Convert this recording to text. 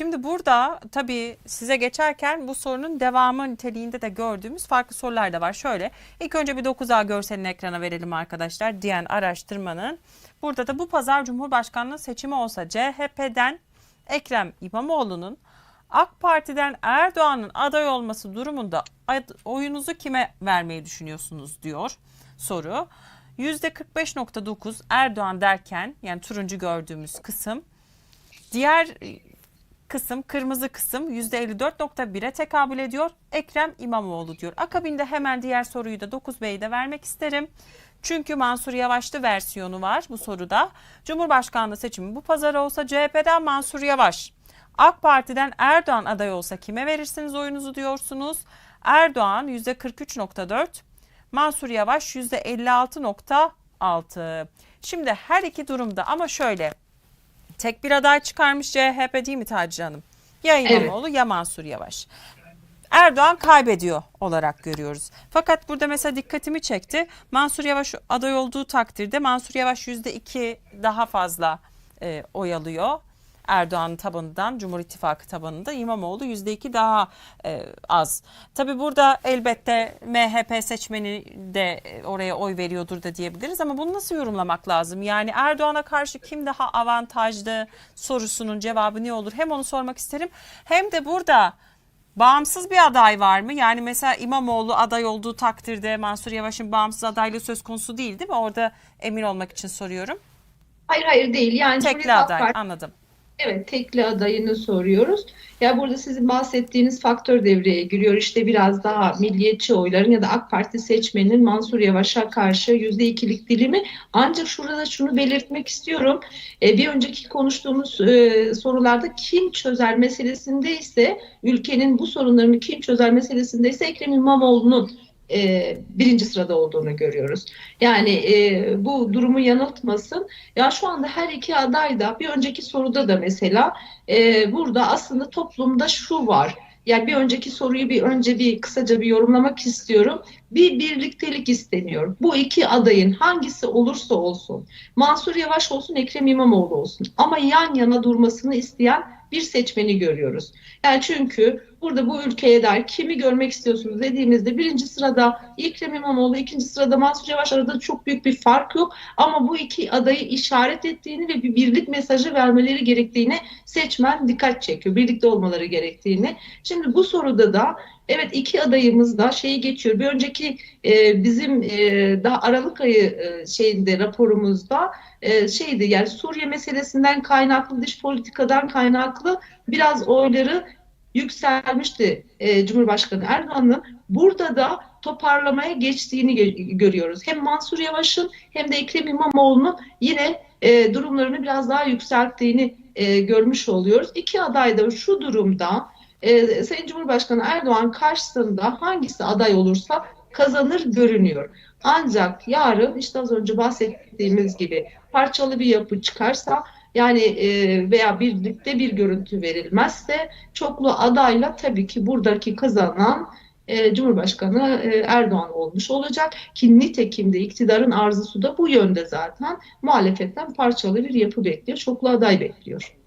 Şimdi burada tabii size geçerken bu sorunun devamı niteliğinde de gördüğümüz farklı sorular da var. Şöyle ilk önce bir 9A görselini ekrana verelim arkadaşlar diyen araştırmanın. Burada da bu pazar Cumhurbaşkanlığı seçimi olsa CHP'den Ekrem İmamoğlu'nun AK Parti'den Erdoğan'ın aday olması durumunda oyunuzu kime vermeyi düşünüyorsunuz diyor soru. %45.9 Erdoğan derken yani turuncu gördüğümüz kısım Diğer kısım kırmızı kısım %54.1'e tekabül ediyor. Ekrem İmamoğlu diyor. Akabinde hemen diğer soruyu da 9B'yi de vermek isterim. Çünkü Mansur Yavaşlı versiyonu var bu soruda. Cumhurbaşkanlığı seçimi bu pazar olsa CHP'den Mansur Yavaş. AK Parti'den Erdoğan aday olsa kime verirsiniz oyunuzu diyorsunuz. Erdoğan %43.4, Mansur Yavaş %56.6. Şimdi her iki durumda ama şöyle Tek bir aday çıkarmış CHP değil mi Taci Hanım? Ya İmamoğlu ya Mansur Yavaş. Erdoğan kaybediyor olarak görüyoruz. Fakat burada mesela dikkatimi çekti. Mansur Yavaş aday olduğu takdirde Mansur Yavaş %2 daha fazla e, oy alıyor. Erdoğan tabanından, Cumhur İttifakı tabanında İmamoğlu %2 daha e, az. Tabi burada elbette MHP seçmeni de e, oraya oy veriyordur da diyebiliriz ama bunu nasıl yorumlamak lazım? Yani Erdoğan'a karşı kim daha avantajlı sorusunun cevabı ne olur? Hem onu sormak isterim hem de burada Bağımsız bir aday var mı? Yani mesela İmamoğlu aday olduğu takdirde Mansur Yavaş'ın bağımsız adaylığı söz konusu değil değil mi? Orada emin olmak için soruyorum. Hayır hayır değil. Yani Tekli aday Partisi- anladım. Evet, tekli adayını soruyoruz. Ya burada sizin bahsettiğiniz faktör devreye giriyor. İşte biraz daha milliyetçi oyların ya da AK Parti seçmeninin Mansur Yavaş'a karşı yüzde ikilik dilimi. Ancak şurada şunu belirtmek istiyorum. E, bir önceki konuştuğumuz e, sorularda kim çözer meselesinde ise ülkenin bu sorunlarını kim çözer meselesinde ise Ekrem İmamoğlu'nun e, birinci sırada olduğunu görüyoruz. Yani e, bu durumu yanıltmasın. Ya şu anda her iki aday da bir önceki soruda da mesela e, burada aslında toplumda şu var. Yani bir önceki soruyu bir önce bir kısaca bir yorumlamak istiyorum. Bir birliktelik isteniyor. Bu iki adayın hangisi olursa olsun, Mansur Yavaş olsun, Ekrem İmamoğlu olsun ama yan yana durmasını isteyen bir seçmeni görüyoruz. Yani çünkü burada bu ülkeye dair kimi görmek istiyorsunuz dediğimizde birinci sırada Ekrem İmamoğlu, ikinci sırada Mansur Yavaş arada çok büyük bir fark yok. Ama bu iki adayı işaret ettiğini ve bir birlik mesajı vermeleri gerektiğini seçmen dikkat çekiyor. Birlikte olmaları gerektiğini. Şimdi bu soruda da evet iki adayımız da şeyi geçiyor. Bir önceki e, bizim e, daha Aralık ayı e, şeyinde raporumuzda e, şeydi yani Suriye meselesinden kaynaklı dış politikadan kaynaklı biraz oyları yükselmişti e, Cumhurbaşkanı Erdoğan'ın. Burada da toparlamaya geçtiğini gö- görüyoruz. Hem Mansur Yavaş'ın hem de Ekrem İmamoğlu'nun yine e, durumlarını biraz daha yükselttiğini e, görmüş oluyoruz. İki aday da şu durumda e, Sayın Cumhurbaşkanı Erdoğan karşısında hangisi aday olursa kazanır görünüyor. Ancak yarın işte az önce bahsettiğimiz gibi parçalı bir yapı çıkarsa yani e, veya birlikte bir görüntü verilmezse çoklu adayla tabii ki buradaki kazanan e, Cumhurbaşkanı e, Erdoğan olmuş olacak ki nitekim de iktidarın arzusu da bu yönde zaten muhalefetten parçalı bir yapı bekliyor, çoklu aday bekliyor.